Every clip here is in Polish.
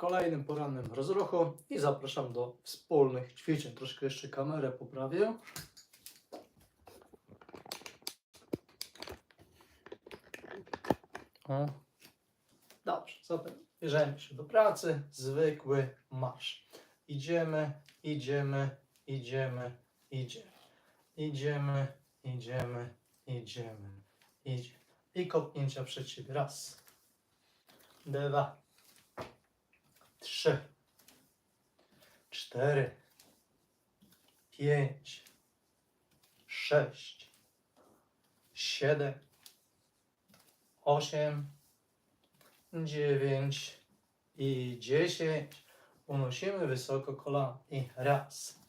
kolejnym porannym rozruchu i zapraszam do wspólnych ćwiczeń. Troszkę jeszcze kamerę poprawię. O. Dobrze, zatem bierzemy się do pracy. Zwykły marsz. Idziemy, idziemy, idziemy, idziemy. Idziemy, idziemy, idziemy, idziemy. I kopnięcia przed siebie. Raz, dwa, trzy, cztery, pięć, sześć, siedem, osiem, dziewięć i dziesięć. Unosimy wysoko kolana. I raz,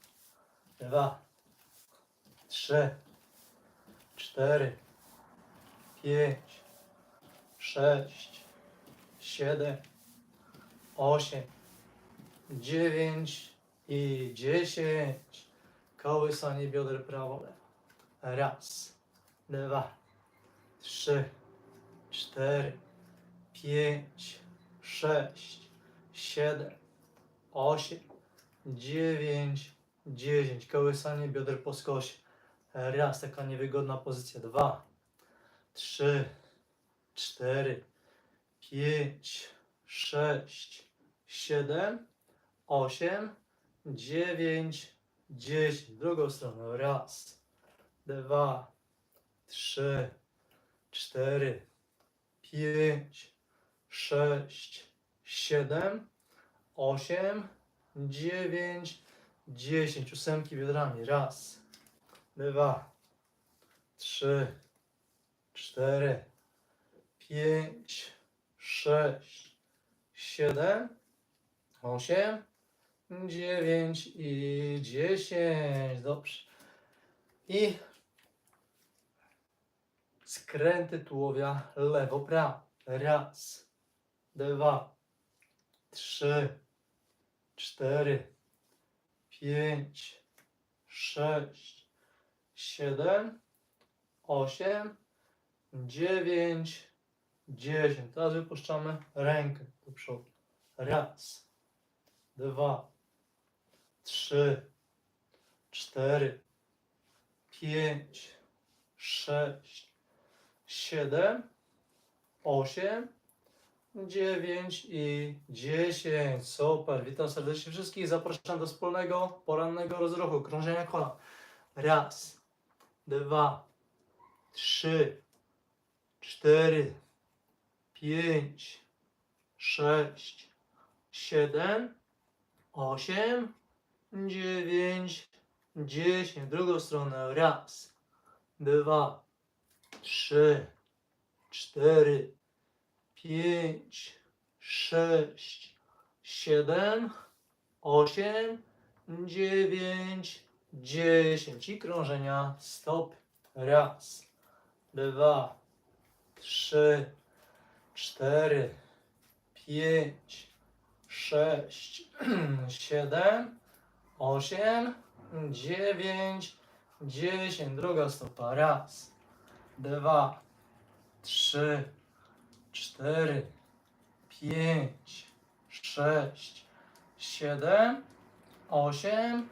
dwa, trzy, cztery, pięć, sześć, siedem, osiem, dziewięć i dziesięć. Kołysanie bioder prawo, lewo. Raz, dwa, trzy, cztery, pięć, sześć, siedem, osiem, dziewięć, dziesięć. Kołysanie bioder po skosie. Raz, taka niewygodna pozycja. Dwa, trzy, cztery, pięć, sześć, siedem, osiem, dziewięć, dziesięć. Drugą stronę. Raz, dwa, trzy, cztery, pięć, sześć, siedem, osiem, dziewięć, dziesięć. Ósemki biodrami. Raz, dwa, trzy, cztery, pięć, sześć, siedem, osiem, dziewięć i dziesięć. Dobrze. I skręty tułowia lewo-prawo. Raz, dwa, trzy, cztery, pięć, sześć, siedem, osiem, dziewięć, dziesięć. Teraz wypuszczamy rękę do przodu. Raz, dwa, trzy, cztery, pięć, sześć, siedem, osiem, dziewięć i dziesięć. Super. Witam serdecznie wszystkich. Zapraszam do wspólnego porannego rozruchu, krążenia kolan. Raz, dwa, trzy, cztery, pięć, sześć, siedem, osiem, dziewięć, dziesięć. Drugą stronę. Raz, dwa, trzy, cztery, pięć, sześć, siedem, osiem, dziewięć, dziesięć. I krążenia stop. Raz, dwa, trzy, cztery, pięć, sześć, siedem, osiem, dziewięć, dziesięć. Druga stopa. Raz, dwa, trzy, cztery, pięć, sześć, siedem, osiem,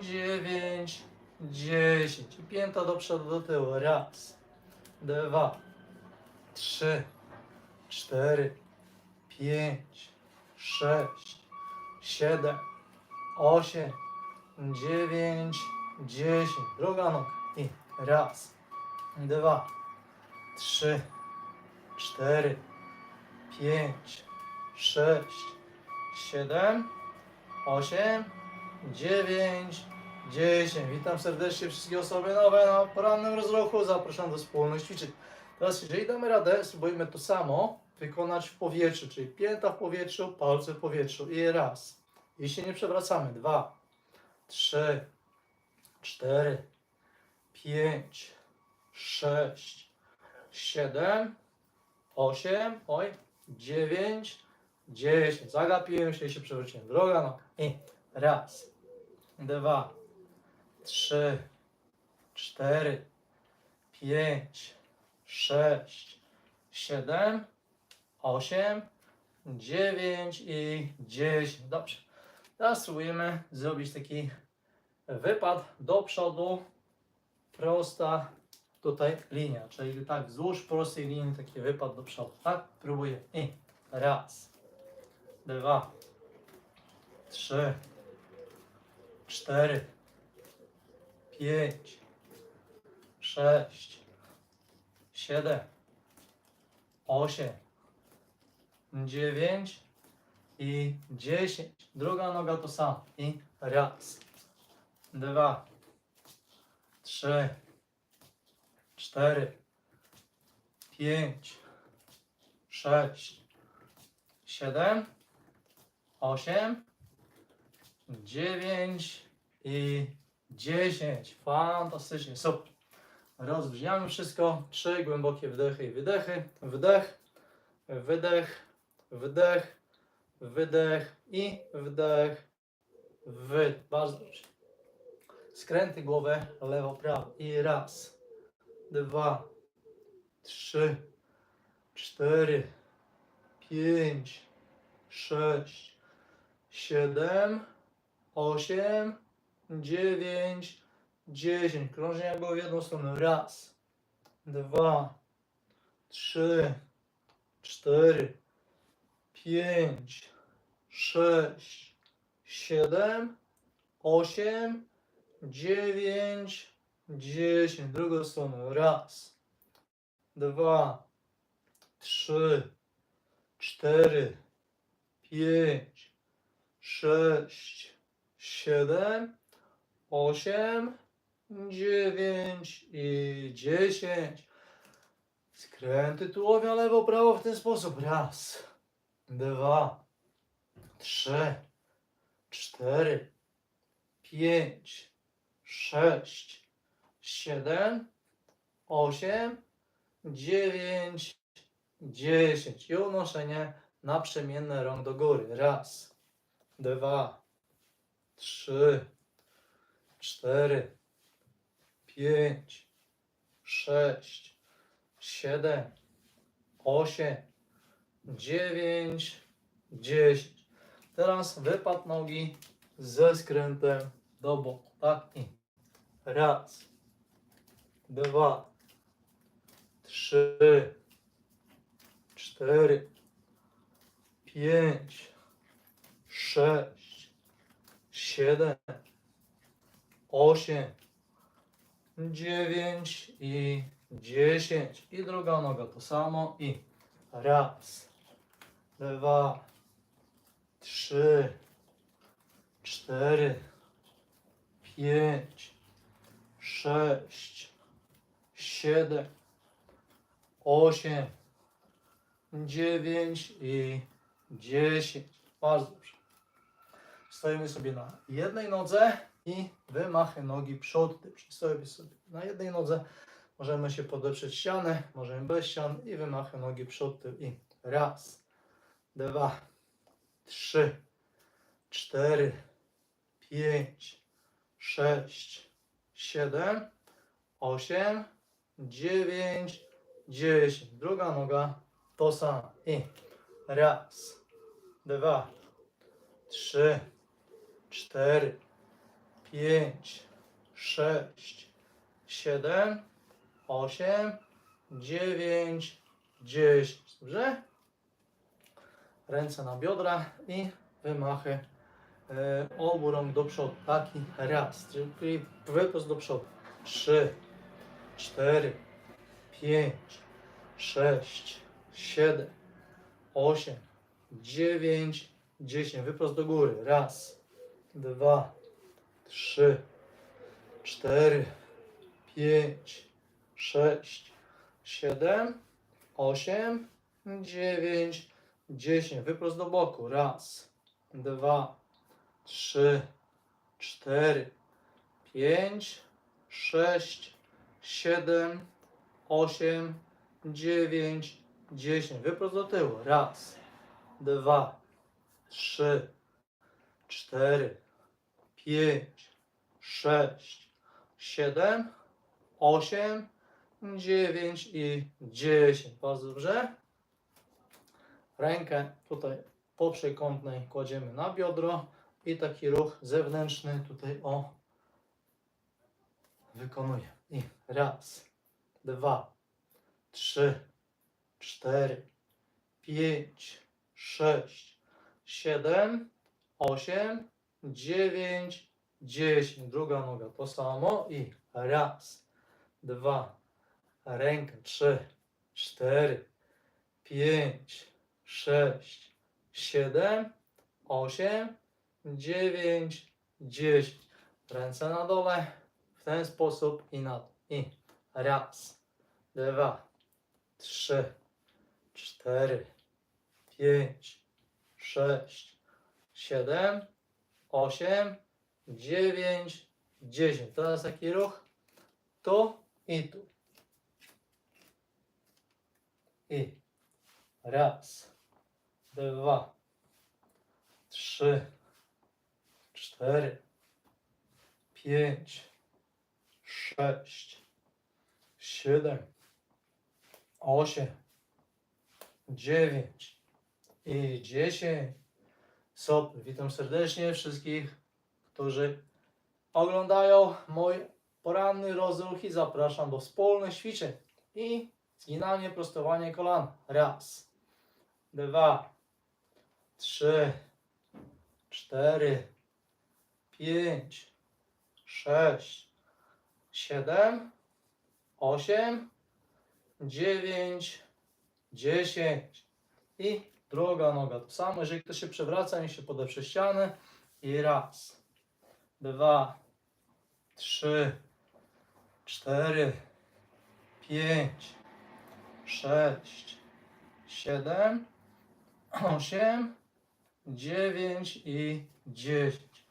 dziewięć, dziesięć. Pięta do przodu, do tyłu. Raz, dwa, trzy, cztery, pięć, sześć, siedem, osiem, dziewięć, dziesięć. Druga noga. I raz, dwa, trzy, cztery, pięć, sześć, siedem, osiem, dziewięć, dziesięć. Witam serdecznie wszystkie osoby nowe na porannym rozruchu. Zapraszam do wspólnych ćwiczeń. Teraz, jeżeli damy radę, spróbujmy to samo wykonać w powietrzu, czyli pięta w powietrzu, palce w powietrzu. I raz. I się nie przewracamy. Dwa, trzy, cztery, pięć, sześć, siedem, osiem, oj, dziewięć, dziesięć. Zagapiłem się i się przewróciłem. Droga noga. I raz, dwa, trzy, cztery, pięć, sześć, siedem, osiem, dziewięć i dziesięć. Dobrze. Teraz spróbujemy zrobić taki wypad do przodu, prosta tutaj linia, czyli tak wzdłuż prostej linii taki wypad do przodu, tak? Próbuję. I raz, dwa, trzy, cztery, pięć, sześć, siedem, osiem, dziewięć i dziesięć. Druga noga to samo. I raz, dwa, trzy, cztery, pięć, sześć, siedem, osiem, dziewięć i dziesięć. Fantastycznie, super. Rozbrzmiamy wszystko. Trzy głębokie wdechy i wydechy. Wdech, wydech, wdech, wydech i wdech, wydech. Bardzo dobrze. Skręty głowę lewo, prawo. I raz, dwa, trzy, cztery, pięć, sześć, siedem, osiem, dziewięć, dziesięć. Krążenia były w jedną stronę. Raz, dwa, trzy, cztery, pięć, sześć, siedem, osiem, dziewięć, dziesięć. Drugą stronę. Raz, dwa, trzy, cztery, pięć, sześć, siedem, osiem, dziewięć i dziesięć. Skręty tułowia lewo, prawo w ten sposób. Raz, dwa, trzy, cztery, pięć, sześć, siedem, osiem, dziewięć, dziesięć. I unoszenie naprzemienne rąk do góry. Raz, dwa, trzy, cztery, pięć, sześć, siedem, osiem, dziewięć, dziesięć. Teraz wypad nogi ze skrętem do boku. Tak i raz, dwa, trzy, cztery, pięć, sześć, siedem, osiem, dziewięć i dziesięć. I druga noga to samo. I raz, dwa, trzy, cztery, pięć, sześć, siedem, osiem, dziewięć i dziesięć. Bardzo dobrze. Stoimy sobie na jednej nodze i wymachy nogi przód. Stoimy sobie na jednej nodze. Możemy się podeprzeć ścianę, możemy bez ścian i wymachy nogi przód tył i raz, dwa, trzy, cztery, pięć, sześć, siedem, osiem, dziewięć, dziesięć. Druga noga to samo i raz, dwa, trzy, cztery, pięć, sześć, siedem, osiem, dziewięć, dziesięć. Dobrze? Ręce na biodra i wymachy e, obu rąk do przodu. Taki raz, czyli wyprost do przodu. Trzy, cztery, pięć, sześć, siedem, osiem, dziewięć, dziesięć. Wyprost do góry. Raz, dwa, trzy, cztery, pięć, sześć, siedem, osiem, dziewięć, dziesięć. Wyprost do boku. Raz, dwa, trzy, cztery, pięć, sześć, siedem, osiem, dziewięć, dziesięć. Wyprost do tyłu. Raz, dwa, trzy, cztery, pięć, sześć, siedem, osiem, dziewięć i dziesięć. Bardzo dobrze. Rękę tutaj po przekątnej kładziemy na biodro i taki ruch zewnętrzny tutaj o wykonuję. I raz, dwa, trzy, cztery, pięć, sześć, siedem, osiem, dziewięć, dziesięć. Druga noga to samo i raz, dwa, ręka, trzy, cztery, pięć, sześć, siedem, osiem, dziewięć, dziesięć. Ręce na dole w ten sposób i na. I raz, dwa, trzy, cztery, pięć, sześć, siedem, osiem, dziewięć, dziesięć. Teraz taki ruch. Tu i tu. I raz, dwa, trzy, cztery, pięć, sześć, siedem, osiem, dziewięć. I dziesięć. Super. Witam serdecznie wszystkich, którzy oglądają mój poranny rozruch i zapraszam do wspólnych ćwiczeń. I zginanie, prostowanie kolan. Raz, dwa, trzy, cztery, pięć, sześć, siedem, osiem, dziewięć, dziesięć i druga noga. To samo, jeżeli ktoś się przewraca, niech się podeprze ścianę i raz, dwa, trzy, cztery, pięć, sześć, siedem, osiem, dziewięć i dziesięć.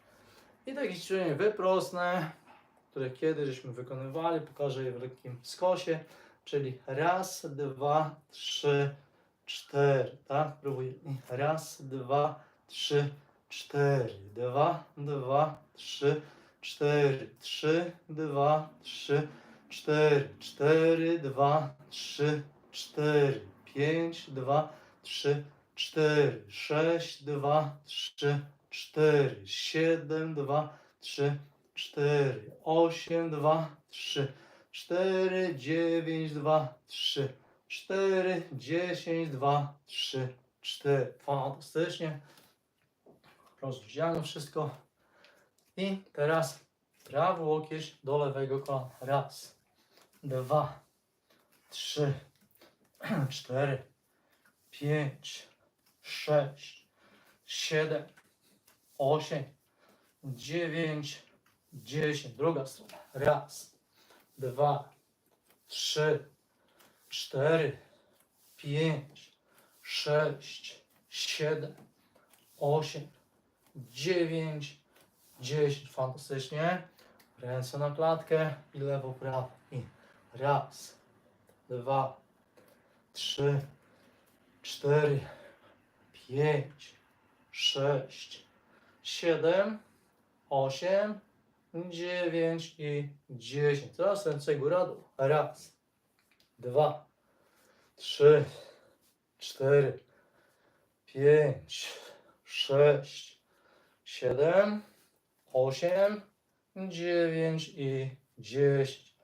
I takie ćwiczenie wyprostne, które kiedyś żeśmy wykonywali, pokażę je w lekkim skosie, czyli raz, dwa, trzy, cztery, tak? Próbuję. I Raz, dwa, trzy, cztery, dwa, dwa, trzy, cztery, trzy, dwa, trzy, cztery, cztery, dwa, trzy, cztery, pięć, dwa, trzy, cztery, sześć, dwa, trzy, cztery, siedem, dwa, trzy, cztery, osiem, dwa, trzy, cztery, dziewięć, dwa, trzy, cztery, dziesięć, dwa, trzy, cztery. Fantastycznie. Rozluźniamy wszystko. I teraz prawy łokieć do lewego kolana. Raz, dwa, trzy, cztery, pięć, sześć, siedem, osiem, dziewięć, dziesięć. Druga strona. Raz, dwa, trzy, cztery, pięć, sześć, siedem, osiem, dziewięć, dziesięć. Fantastycznie. Ręce na klatkę i lewo, prawo. I raz, dwa, trzy, cztery, pięć, sześć, siedem, osiem, dziewięć i dziesięć. Teraz ręce góra. Raz, dwa, trzy, cztery, pięć, sześć, siedem, osiem, dziewięć i dziesięć.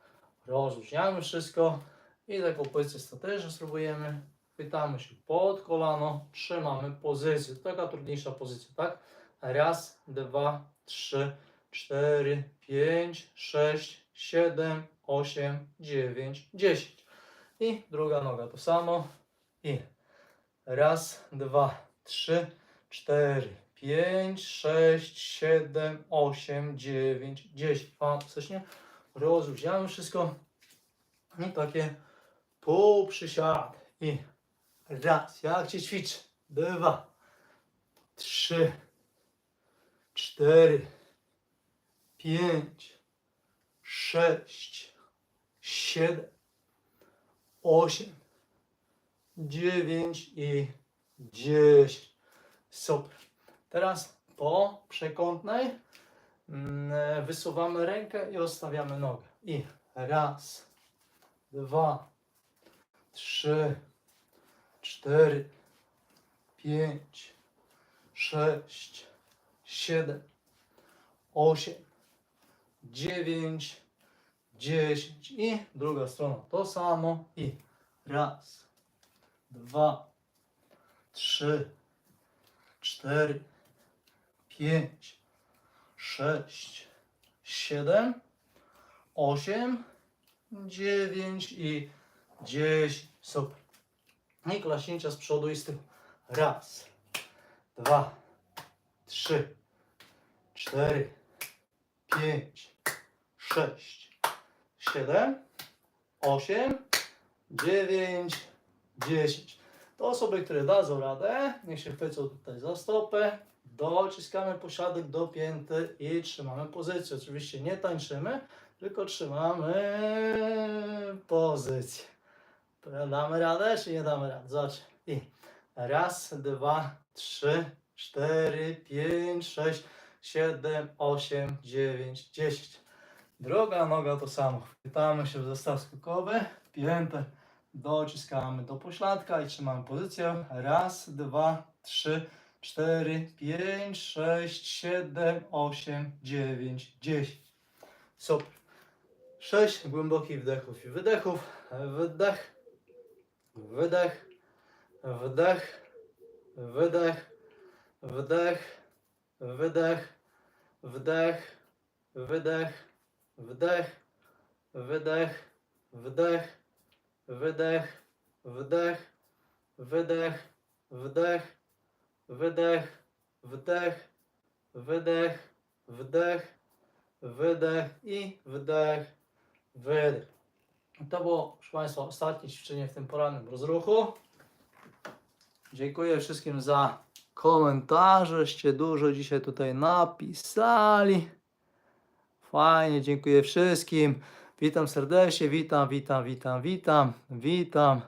Rozluźniamy wszystko i taką pozycję statyczną spróbujemy. Chwytamy się pod kolano, trzymamy pozycję. Taka trudniejsza pozycja, tak? Raz, dwa, trzy, cztery, pięć, sześć, siedem, osiem, dziewięć, dziesięć. I druga noga to samo. I raz, dwa, trzy, cztery, pięć, sześć, siedem, osiem, dziewięć, dziesięć. Fantastycznie. Rozluźniamy wszystko. I takie pół. I raz, jak się ćwiczy. Dwa, trzy, cztery, pięć, sześć, siedem, osiem, dziewięć i dziesięć. Super. Teraz po przekątnej mm, wysuwamy rękę i rozstawiamy nogę. I raz, dwa, trzy, cztery, pięć, sześć, siedem, osiem, dziewięć, dziesięć i druga strona to samo i raz, dwa, trzy, cztery, pięć, sześć, siedem, osiem, dziewięć i dziesięć. Super. I klaśnięcia z przodu i z tyłu. Raz, dwa, trzy, cztery, pięć, sześć, siedem, osiem, dziewięć, dziesięć. To osoby, które dadzą radę, niech się chwycą tutaj za stopę, dociskamy posiadek do pięty i trzymamy pozycję. Oczywiście nie tańczymy, tylko trzymamy pozycję. Damy radę, czy nie damy rady? Zobacz. I raz, dwa, trzy, cztery, pięć, sześć, siedem, osiem, dziewięć, dziesięć. Druga noga to samo. Chwytamy się w zestaw skokowy, piętę dociskamy do pośladka i trzymamy pozycję. Raz, dwa, trzy, cztery, pięć, sześć, siedem, osiem, dziewięć, dziesięć. Super. Sześć głębokich wdechów i wydechów. Wydech, wydech, wdech, wydech, wdech, wydech, wdech, wydech, wdech, wydech, wdech, wydech, wdech, wydech, wdech, wydech, wdech, wydech, wdech, wydech i wdech, wydech. To było, proszę Państwa, ostatnie ćwiczenie w tym porannym rozruchu. Dziękuję wszystkim za komentarzeście dużo dzisiaj tutaj napisali. Fajnie, dziękuję wszystkim. Witam serdecznie, witam, witam, witam, witam, witam.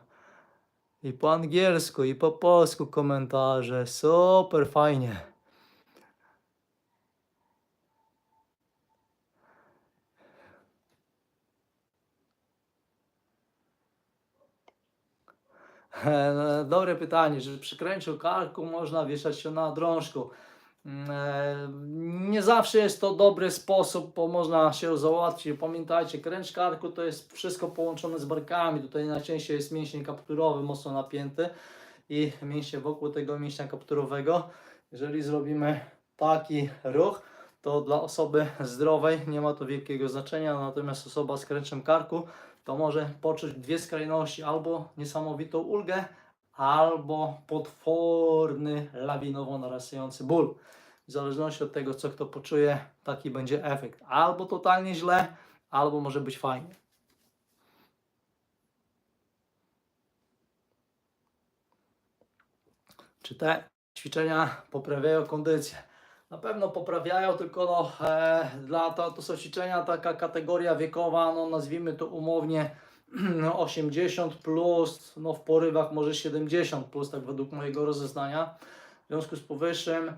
I po angielsku, i po polsku komentarze. Super, fajnie. Dobre pytanie, że przy kręciu karku można wieszać się na drążku. Mm, e, Nie zawsze jest to dobry sposób, bo można się załatwić. Pamiętajcie, kręć karku to jest wszystko połączone z barkami. Tutaj najczęściej jest mięsień kapturowy mocno napięty i mięśnie wokół tego mięśnia kapturowego. Jeżeli zrobimy taki ruch, to dla osoby zdrowej nie ma to wielkiego znaczenia, natomiast osoba z kręczem karku to może poczuć dwie skrajności, albo niesamowitą ulgę, albo potworny, lawinowo narastający ból. W zależności od tego, co kto poczuje, taki będzie efekt. Albo totalnie źle, albo może być fajnie. Czy te ćwiczenia poprawiają kondycję? Na pewno poprawiają, tylko no, e, dla to, to są ćwiczenia, taka kategoria wiekowa, no nazwijmy to umownie no, 80 plus, no w porywach może 70 plus, tak według mojego rozeznania. W związku z powyższym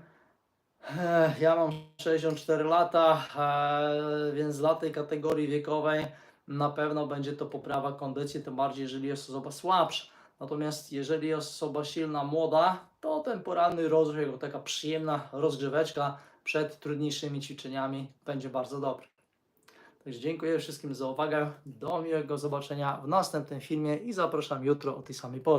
e, ja mam 64 lata, e, więc dla tej kategorii wiekowej na pewno będzie to poprawa kondycji, tym bardziej jeżeli jest osoba słabsza. Natomiast jeżeli jest osoba silna, młoda, to ten poranny rozruch, jako taka przyjemna rozgrzeweczka przed trudniejszymi ćwiczeniami będzie bardzo dobry. Także dziękuję wszystkim za uwagę. Do miłego zobaczenia w następnym filmie i zapraszam jutro o tej samej porze.